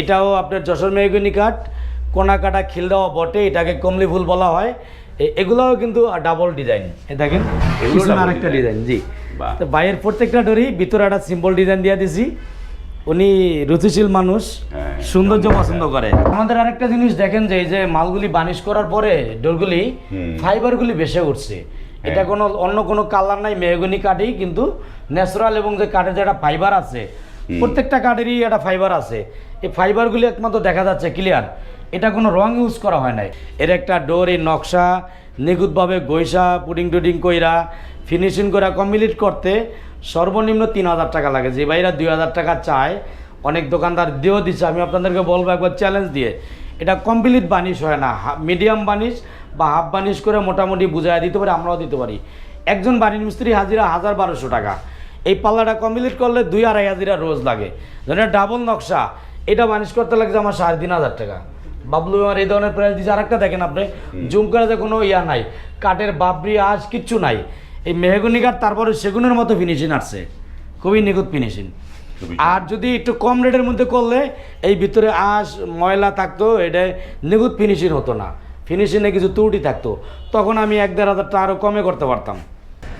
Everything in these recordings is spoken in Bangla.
এটাও আপনার যশোর মেহগনি কাঠ কোনা কাটা খিল দেওয়া বটে এটাকে কমলি ফুল বলা হয়। এগুলোও কিন্তু ডাবল ডিজাইন এ দেখেন আরেকটা ডিজাইন জি। তো বাইরের প্রত্যেকটা ডোরই ভিতরে একটা সিম্পল ডিজাইন দিয়ে দিছি। উনি রুচিশীল মানুষ হ্যাঁ, সৌন্দর্য পছন্দ করে। আমাদের আরেকটা জিনিস দেখেন যে এই যে মালগুলি বানিশ করার পরে ডোরগুলি ফাইবারগুলি বেসে উঠছে। এটা হ্যাঁ। কোনো অন্য কোনো কালার নাই মেহগনি কাঠেই কিন্তু ন্যাচারাল এবং যে কাঠের যে একটা ফাইবার আছে প্রত্যেকটা কাঠেরই একটা ফাইবার আছে। এই ফাইবারগুলি একমাত্র দেখা যাচ্ছে ক্লিয়ার এটা কোনো রং ইউজ করা হয় নাই। এর একটা ডোর এই নকশা, নিখুঁতভাবে গৈসা পুডিং টুডিং কইরা ফিনিশিং করা কমপ্লিট করতে সর্বনিম্ন তিন হাজার টাকা লাগে। যে ভাইরা দুই হাজার টাকা চায়, অনেক দোকানদার দিয়েও দিচ্ছে। আমি আপনাদেরকে বলব একবার চ্যালেঞ্জ দিয়ে। এটা কমপ্লিট বানিশ হয় না। মিডিয়াম বানিশ বা হাফ বানিশ করে মোটামুটি বুঝাই দিতে পারি, আমরাও দিতে পারি। একজন বাড়ির মিস্ত্রি হাজিরা হাজার বারোশো টাকা। এই পাল্লাটা কমপ্লিট করলে দুই আড়াই হাজিরা রোজ লাগে। ধরেন ডাবল নকশা। এটা বানিশ করতে লাগছে আমার সাড়ে তিন হাজার টাকা। বাবলু আমার এই ধরনের প্রাইস দিচ্ছে আরেকটা দেখেন আপনি জুম করে যে কোনো ইয়া নাই। কাঠের বাবরি আজ কিচ্ছু নাই। এই মেহগুনি কাঠ তারপরে সেগুনের মতো ফিনিশিং আসছে। খুবই নিখুঁত ফিনিশিং আর যদি একটু কম রেটের মধ্যে করলে এই ভিতরে আঁশ ময়লা থাকতো এটা নিখুঁত ফিনিশিং হতো না। ফিনিশিংয়ে কিছু ত্রুটি থাকতো। তখন আমি এক দেড় হাজার টাকা আরও কমে করতে পারতাম।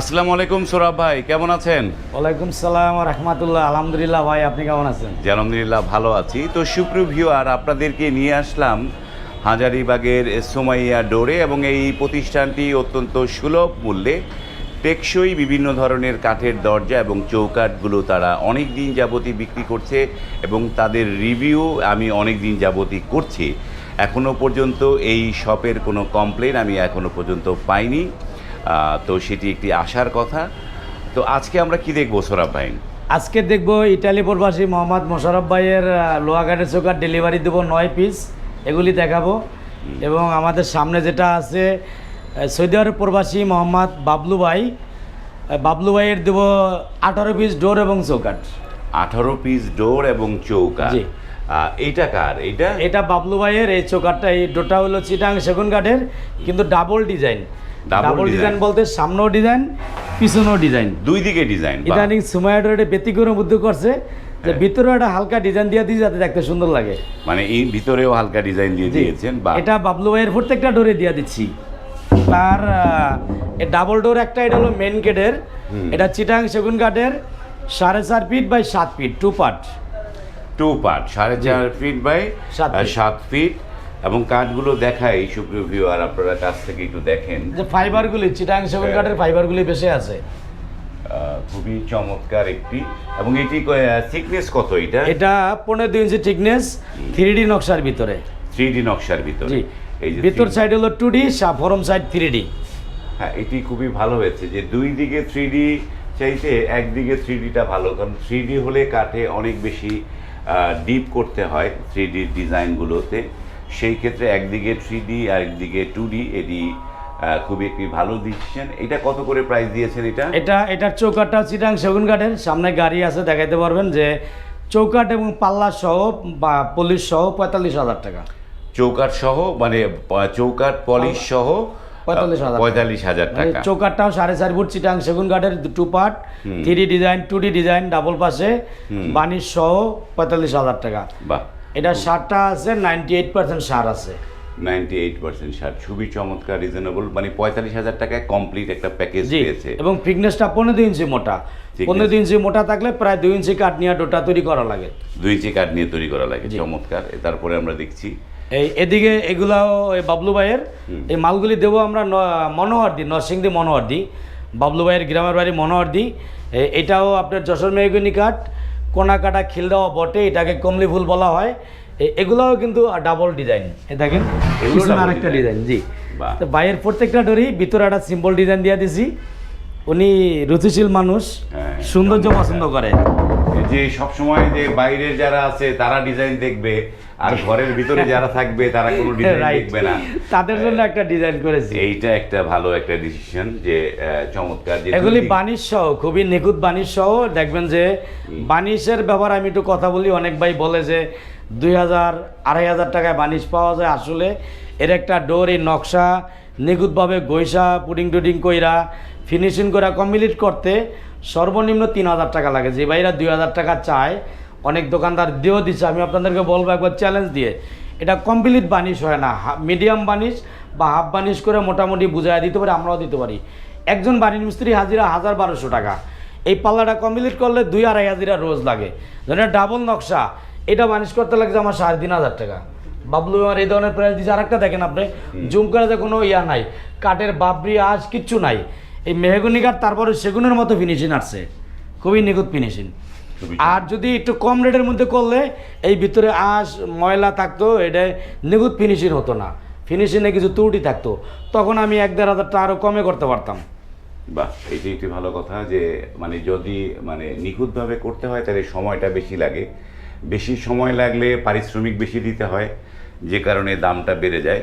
আসসালামু আলাইকুম সোরাব ভাই কেমন আছেন? ওয়ালাইকুম সালাম রহমতুল্লাহ। আলহামদুলিল্লাহ ভাই আপনি কেমন আছেন? জি আলহামদুলিল্লাহ ভালো আছি। তো সুপ্রিয় ভিউয়ার আপনাদেরকে নিয়ে আসলাম হাজারিবাগের সোমাইয়া ডোরে এবং এই প্রতিষ্ঠানটি অত্যন্ত সুলভ মূল্যে টেকসই বিভিন্ন ধরনের কাঠের দরজা এবং চৌকাঠগুলো তারা অনেক দিন যাবতই বিক্রি করছে এবং তাদের রিভিউ আমি অনেক দিন যাবতই করছি। এখনও পর্যন্ত এই শপের কোনো কমপ্লেন আমি এখনও পর্যন্ত পাইনি। তো সেটি একটি আশার কথা। তো আজকে আমরা কি দেখব সোরাব ভাই? আজকে দেখব ইটালি প্রবাসী মোহাম্মদ মোশারফ ভাইয়ের আহ, লোহাগাড়ের চোখার ডেলিভারি দেবো নয় পিস এগুলি দেখাবো। এবং আমাদের সামনে যেটা আছে সৌদি আরব প্রবাসী মোহাম্মদ বাবলু ভাই। বাবলু ভাইয়ের দেবো আঠারো পিস ডোর এবং চৌকাঠ। আঠারো পিস ডোর এবং চৌকা জি। আহ, এইটা কার? এইটা? এটা বাবলু ভাইয়ের এই চৌকাঠটা এই ডোরটা হলো চিটাং সেগুন কাঠের কিন্তু ডাবল ডিজাইন ডাবল। ডিজাইন বলতে সামনেও ডিজাইন পিছনেও ডিজাইন দুই দিকে ডিজাইন ইদানিং সুমায়াডোর এটা ব্যতিক্রম উদ্যোগ করছে যে হ্যাঁ। ভিতরে একটা হালকা ডিজাইন দিয়ে দিই যাতে দেখতে সুন্দর লাগে। মানে এই ভিতরেও হালকা ডিজাইন দিয়ে দিয়েছেন বা এটা বাবলু ভাইয়ের প্রত্যেকটা ডোরে দিয়ে দিচ্ছি। তার ডাবল ডোর একটা এটা হলো মেন গেটের এটা চিটাং সেগুন কাঠের সাড়ে চার ফিট বাই সাত feet two part two part সাড়ে চার ফিট বাই সাত ফিট এবং কাঠগুলো দেখাই সুপ্রিয় ভিউয়ার আপনারা কাছ থেকে একটু দেখেন। যে ফাইবারগুলি চিটাং সেগুন হ্যাঁ। কাঠের ফাইবারগুলি বেশি আছে। খুবই চমৎকার একটি। এবং এটি থিকনেস কত এটা? এটা পনেরো দুই ইঞ্চি থিকনেস থ্রি ডি নকশার ভিতরে। থ্রি ডি নকশার ভিতরে। এই যে ভিতর সাইড হলো two D form side three D হ্যাঁ এটি খুবই ভালো হয়েছে যে দুই দিকে থ্রি ডি চাইতে একদিকে থ্রি ডিটা ভালো কারণ থ্রি ডি হলে কাঠে অনেক বেশি ডিপ করতে হয় থ্রি ডি ডিজাইনগুলোতে সেই ক্ষেত্রে একদিকে থ্রি ডি আর একদিকে টু ডি এটি খুবই একটি ভালো ডিসিশন এটা কত করে প্রাইস দিয়েছেন এটা? এটা এটার চৌকাঠটা চিটাং সেগুন কাঠের। সামনে গাড়ি আছে দেখাইতে পারবেন যে চৌকাঠ এবং পাল্লা সহ বা পলিশ সহ পঁয়তাল্লিশ হাজার টাকা। চৌকাঠ সহ মানে চৌকাঠ পলিশ সহ পঁয়তাল্লিশ হাজার টাকা। মানে টাকা। চৌকাঠটাও সাড়ে চার ফুট চিটাং সেগুন কাঠের two part three design two D design double পাশে বানিশ সহ পঁয়তাল্লিশ হাজার টাকা। বাহ। এটা সারটা আছে নাইনটি এইট পার্সেন্ট সার আছে। নাইনটি এইট পার্সেন্ট শার্ট খুবই চমৎকার রিজনেবল মানে পঁয়তাল্লিশ হাজার টাকায় কমপ্লিট একটা প্যাকেজ পেয়েছে। এবং ফিটনেসটা পনেরো ইঞ্চি মোটা। পনেরো ইঞ্চি মোটা থাকলে প্রায় দুই ইঞ্চি কাঠ নিয়ে ডোটা তৈরি করা লাগে। দুই ইঞ্চি কাঠ নিয়ে তৈরি করা লাগে চমৎকার। তারপরে আমরা দেখছি। এই এদিকে এগুলাও এই বাবলু ভাইয়ের। এই মালগুলি দেবো আমরা মনোহর দিই নরসিংদী মনোহর দিই বাবলু ভাইয়ের গ্রামের বাড়ি মনোহর এ- এটাও আপনার যশোর মেহগনি কাঠ। কোনা কাটা খিল দেওয়া বটে এটাকে কমলি ফুল বলা হয়। এগুলোও কিন্তু ডাবল ডিজাইন এ দেখেন আরেকটা ডিজাইন জি। তো বাইরের প্রত্যেকটা ডরি ভিতরে একটা সিম্পল ডিজাইন দিয়ে দিছি। উনি রুচিশীল মানুষ হ্যাঁ, সৌন্দর্য পছন্দ করে। যে সব সময় যে বাইরের যারা আছে তারা ডিজাইন দেখবে আর ঘরের ভিতরে যারা থাকবে তারা কোনো ডিজাইন দেখবে না। তাদের জন্য একটা ডিজাইন করেছি। এইটা একটা ভালো একটা ডিসিশন যে চমৎকার যে এগুলি বানিশ সহ খুবই নিখুঁত বানিশ সহ। দেখবেন যে বানিশের ব্যাপারে আমি একটু কথা বলি অনেক ভাই বলে যে দুই হাজার আড়াই হাজার টাকায় বানিশ পাওয়া যায়। আসলে এর একটা ডোর এই নকশা নিখুঁতভাবে গৈসা পুডিং টুডিং কইরা ফিনিশিং করা কমপ্লিট করতে সর্বনিম্ন তিন হাজার টাকা লাগে। যে ভাইরা দুই হাজার টাকা চায় অনেক দোকানদার দিয়েও দিচ্ছে আমি আপনাদেরকে বলব একবার চ্যালেঞ্জ দিয়ে। এটা কমপ্লিট বানিশ হয় না। মিডিয়াম বানিশ বা হাফ বানিশ করে মোটামুটি বুঝাই দিতে পারি আমরাও দিতে পারি। একজন বাড়ির মিস্ত্রি হাজিরা হাজার বারোশো টাকা। এই পাল্লাটা কমপ্লিট করলে দুই আড়াই হাজিরা রোজ লাগে। যেন ডাবল নকশা এটা বানিশ করতে লাগছে আমার সাড়ে তিন হাজার টাকা। বাবলু আমার এই ধরনের প্রাইস দিচ্ছে আর একটা দেখেন আপনি জুম করে যে কোনো ইয়া নাই। কাঠের বাবরি আজ কিচ্ছু নাই। এই মেহগুনি কাঠ তারপরে সেগুনের মতো ফিনিশিং আসছে। খুবই নিখুঁত ফিনিশিং আর যদি একটু কম রেটের মধ্যে করলে এই ভিতরে আঁশ ময়লা থাকতো এটা নিখুঁত ফিনিশিং হতো না। ফিনিশিংয়ে কিছু ত্রুটি থাকতো। তখন আমি এক দেড় হাজার টাকা আরও কমে করতে পারতাম। বাহ এটি একটি ভালো কথা যে মানে যদি মানে নিখুঁতভাবে করতে হয় তাহলে সময়টা বেশি লাগে। বেশি সময় লাগলে পারিশ্রমিক বেশি দিতে হয় যে কারণে দামটা বেড়ে যায়।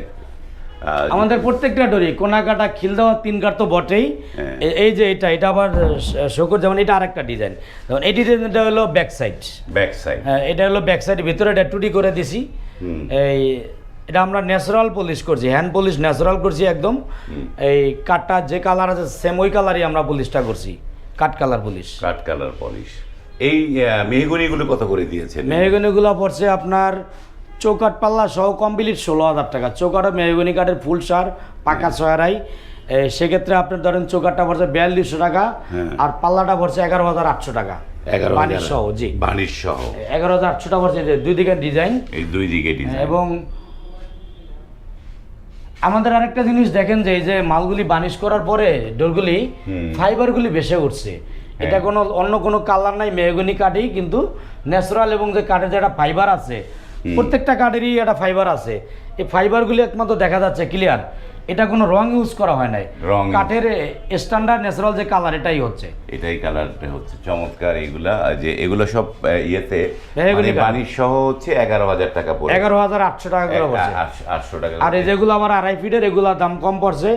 আমাদের প্রত্যেকটা ডরি কোনা কাটা খিল দেওয়া তিন কাঠ তো বটেই। হ্যাঁ। এই যে এটা এটা আবার শকুর যেমন এটা আরেকটা ডিজাইন যেমন এই ডিজাইনটা হলো ব্যাক সাইড ব্যাক সাইড হ্যাঁ এটা হলো ব্যাক সাইড ভিতরে এটা টুটি করে দিছি। এই এটা আমরা ন্যাচারাল পলিশ করছি হ্যান্ড পলিশ ন্যাচারাল করছি একদম। এই কাঠটা যে কালার আছে সেম ওই কালারই আমরা পলিশটা করছি কাঠ কালার পলিশ কাঠ কালার পলিশ এই মেহগনিগুলো কত করে দিয়েছেন? মেহগনিগুলো পড়ছে আপনার চৌকাট পাল্লা সহ কমপ্লিট ষোলো হাজার টাকা। চৌকাটা মেহগনি কাঠের ফুল সার পাকা ছয়ারাই সেক্ষেত্রে আপনার ধরেন চৌকাটটা পড়ছে বিয়াল্লিশশো টাকা হ্যাঁ। আর পাল্লাটা পড়ছে এগারো হাজার আটশো টাকা। এগারো সহ জি। বানিশ সহ। এগারো হাজার আটশো টাকা পড়ছে দুই দিকের ডিজাইন। এই দুই দিকে ডিজাইন। এবং আমাদের আরেকটা জিনিস দেখেন যে এই যে মালগুলি বানিশ করার পরে ডোরগুলি। ফাইবারগুলি উঠছে। এটা হ্যাঁ। কোনো অন্য কোনো কালার নাই মেহগনি কাঠেই কিন্তু ন্যাচারাল এবং যে কাঠের যেটা ফাইবার আছে প্রত্যেকটা কাঠেরই একটা ফাইবার আছে। এই ফাইবারগুলি একমাত্র দেখা যাচ্ছে ক্লিয়ার এটা কোনো রং ইউজ করা হয় নাই। কাঠের স্ট্যান্ডার্ড ন্যাচারাল যে কালার এটাই হচ্ছে। এটাই কালারটা হচ্ছে। চমৎকার এইগুলা। যে এগুলো সব ইয়েতে মেহগনি মানে। বানিশ সহ হচ্ছে এগারো হাজার টাকা পড়ে। এগারো হাজার আটশো টাকা করে পড়ছে। আটশো টাকা আর এই। যেগুলো আবার আড়াই ফিটের এগুলা দাম কম পড়ছে।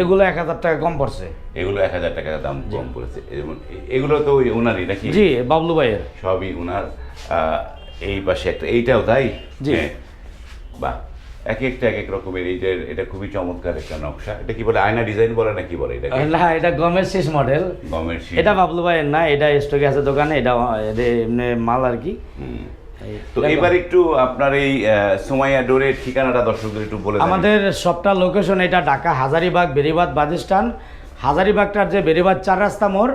এগুলো এক হাজার টাকা কম পড়ছে। এগুলো এক হাজার টাকা দাম কম পড়েছে। যেমন এগুলো তো ওই উনারই নাকি? জি বাবলু ভাইয়ের। সবই উনার আহ, এই পাশে একটা এইটাও তাই? জি। হ্যাঁ। বাহ এক একটা এক এক রকমের এই যে এটা খুবই চমৎকার একটা নকশা। এটা কি বলে আয়না ডিজাইন বলে না কি বলে এটা না এটা গমের শেষ মডেল গমের শীট। এটা বাবলু ভাইয়ের না এটা স্টকে আছে দোকানে এটা এমনি মাল আর কি। তো এবার একটু আপনার এই সুমাইয়া ডোরের ঠিকানাটা দর্শকদের একটু বলে আমাদের সবটা লোকেশন এটা ঢাকা হাজারিবাগ বেরিবাদ বাজিস্টান হাজারিবাগটার যে বেরিবাদ চার রাস্তা মোড়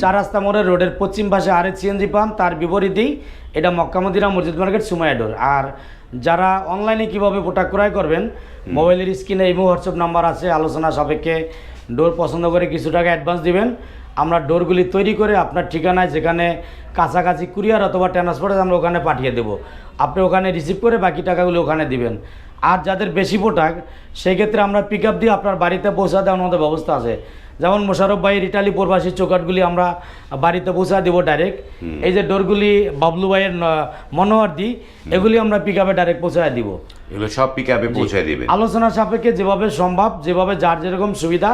চার রাস্তা মোড়ের রোডের পশ্চিম পাশে আরে সিএনজি পাম্প তার বিপরীতেই এটা মক্কামদিনা মসজিদ মার্কেট সুমাইয়া ডোর। আর যারা অনলাইনে কীভাবে প্রোডাক্ট ক্রয় করবেন মোবাইলের স্ক্রিনে এই হোয়াটসঅ্যাপ নাম্বার আছে আলোচনা সাপেক্ষে ডোর পছন্দ করে কিছু টাকা অ্যাডভান্স দিবেন। আমরা ডোরগুলি তৈরি করে আপনার ঠিকানায় যেখানে কাছাকাছি কুরিয়ার অথবা ট্রান্সপোর্টে আমরা ওখানে পাঠিয়ে দেবো। আপনি ওখানে রিসিভ করে বাকি টাকাগুলো ওখানে দিবেন। আর যাদের বেশি প্রোডাক্ট সেক্ষেত্রে আমরা পিক আপ দিয়ে আপনার বাড়িতে পৌঁছা দেওয়ার মতো ব্যবস্থা আছে। যেমন মোশারফ ভাইয়ের ইটালি প্রবাসী চৌকাটগুলি আমরা বাড়িতে পৌঁছা দেব ডাইরেক্ট এই যে ডোরগুলি বাবলু ভাইয়ের মনোহর দি এগুলি আমরা পিক আপে ডাইরেক্ট পৌঁছায় দিব। এগুলো সব পিক আপে পৌঁছে দিবেন। আলোচনা সাপেক্ষে যেভাবে সম্ভব যেভাবে যার যেরকম সুবিধা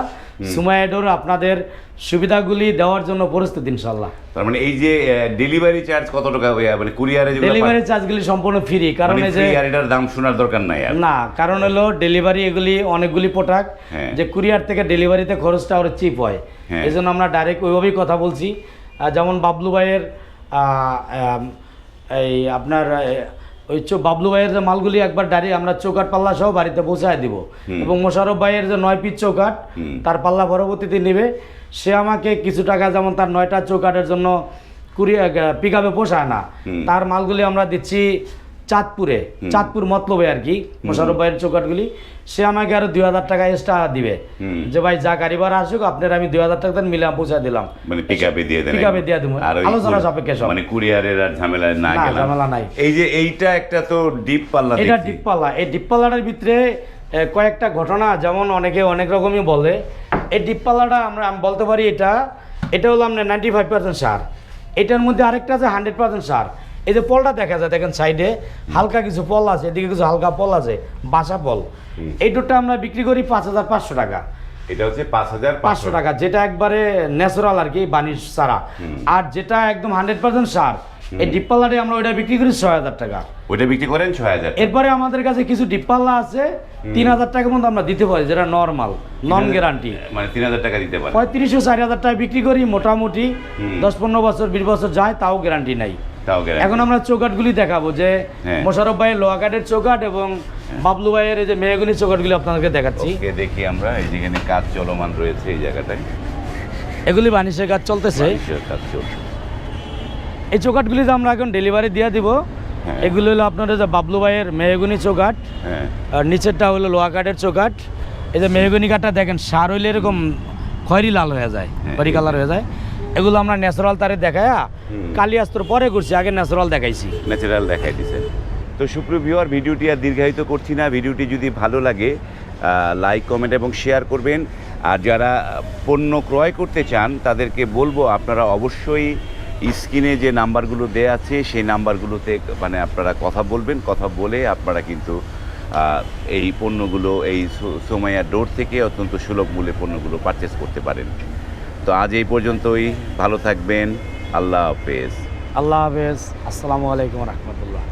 সুমাইডোর আপনাদের সুবিধাগুলি দেওয়ার জন্য প্রস্তুত ইনশাল্লাহ তার মানে এই যে ডেলিভারি চার্জ কত টাকা মানে কুরিয়ারে ডেলিভারি চার্জগুলি সম্পূর্ণ ফ্রি কারণ এই যে এটার দাম শোনার দরকার নাই আর। না কারণ হলো ডেলিভারি এগুলি অনেকগুলি প্রোডাক্ট হ্যাঁ। যে কুরিয়ার থেকে ডেলিভারিতে খরচটা আরও চিপ হয়। হ্যাঁ। এই জন্য আমরা ডাইরেক্ট ওইভাবেই কথা বলছি। যেমন বাবলু ভাইয়ের এই আপনার ওই চো বাবলু ভাইয়ের যে মালগুলি একবার ডাইরেক্ট আমরা চৌকাট পাল্লা সহ বাড়িতে পৌঁছায় দিব। এবং মোশারফ ভাইয়ের যে নয় পিস চৌকাট তার পাল্লা পরবর্তীতে নেবে। সে আমাকে কিছু টাকা যেমন তার নয়টা চৌকাটের জন্য কুড়ি পিক আপে পোষায় না তার মালগুলি আমরা দিচ্ছি চাঁদপুরে চাঁদপুর মতলবে আর কি মোশারফ ভাইয়ের চৌকাটগুলি সে আমাকে আরও দুই হাজার টাকা এক্সট্রা দিবে। যে ভাই যা গাড়ি ভাড়া আসুক আপনার আমি দুই হাজার টাকা মিলে পৌঁছা দিলাম। মানে পিক আপে দিয়ে দেন দিয়ে দেবো। আলোচনা সাপেক্ষে সব। মানে কুরিয়ারের আর ঝামেলা না ঝামেলা নাই। এই যে এইটা একটা তো ডিপ পাল্লা এটা দেখছি। ডিপপাল্লা এই ডিপপাল্লাটার ভিতরে কয়েকটা ঘটনা যেমন অনেকে অনেক রকমই বলে। এই ডিপপাল্লাটা আমরা আমি বলতে পারি এটা এটা হলো আপনার নাইনটি ফাইভ পার্সেন্ট সার। এটার মধ্যে আরেকটা আছে হান্ড্রেড পার্সেন্ট সার। এই যে পলটা দেখা যায় দেখেন সাইডে হালকা কিছু পল আছে এদিকে কিছু হালকা পল আছে বাসা পল। এই আমরা বিক্রি করি পাঁচ হাজার পাঁচশো টাকা। এটা হচ্ছে পাঁচ হাজার পাঁচশো টাকা যেটা একবারে ন্যাচারাল আর কি বানিশ সারা আর যেটা একদম হান্ড্রেড পার্সেন্ট সার এই ডিপপাল্লাটি আমরা ওইটা বিক্রি করি ছয় হাজার টাকা। ওইটা বিক্রি করেন ছয় হাজার এরপরে আমাদের কাছে কিছু ডিপপাল্লা আছে তিন হাজার টাকার মধ্যে আমরা দিতে পারি যেটা নর্মাল নন গ্যারান্টি মানে তিন হাজার টাকা দিতে পারেন। পঁয়ত্রিশশো চারি হাজার টাকা বিক্রি করি মোটামুটি দশ পনেরো বছর বিশ বছর যায় তাও গ্যারান্টি নাই। এখন আমরা চৌকাটগুলি দেখাবো যে হ্যাঁ। মোশারফ ভাইয়ের লোহা কাঠের চৌকাট এবং বাবলু ভাইয়ের এই যে মেহগুনি চৌকাটগুলি আপনাদেরকে দেখাচ্ছি। দেখি আমরা এই যেখানে কাজ চলমান রয়েছে এই জায়গাটায়। এগুলি বানিশের কাজ চলতেছে। এই চৌকাটগুলি আমরা এখন ডেলিভারি দিয়ে দিব। হ্যাঁ। এগুলো হলো আপনাদের যে বাবলু ভাইয়ের মেহগুনি চৌকাট হ্যাঁ। আর নিচেরটা হলো লোহা কাঠের চৌকাট এই যে মেহগুনি কাঠটা দেখেন সার হইলে এরকম খয়রি লাল হয়ে যায় হ্যাঁ, খয়েরি কালার হয়ে যায়। এগুলো আমরা ন্যাচারাল তারে দেখায়া। কালিয়াস্তর পরে করছি আগে ন্যাচারাল দেখাইছি। ন্যাচারাল দেখাই দিছে। তো সুপ্রিয় ভিউয়ার ভিডিওটি আর দীর্ঘায়িত করছি না। ভিডিওটি যদি ভালো লাগে লাইক কমেন্ট এবং শেয়ার করবেন। আর যারা পণ্য ক্রয় করতে চান তাদেরকে বলব আপনারা অবশ্যই স্ক্রিনে যে নাম্বারগুলো দেয়া আছে সেই নাম্বারগুলোতে মানে আপনারা কথা বলবেন। কথা বলে আপনারা কিন্তু এই পণ্যগুলো এই সোমাইয়া ডোর থেকে অত্যন্ত সুলভ মূল্যে পণ্যগুলো পারচেস করতে পারেন। তো আজ এই পর্যন্তই। ভালো থাকবেন। আল্লাহ হাফেজ। আল্লাহ হাফেজ। আসসালামু আলাইকুম রহমতুল্লাহ।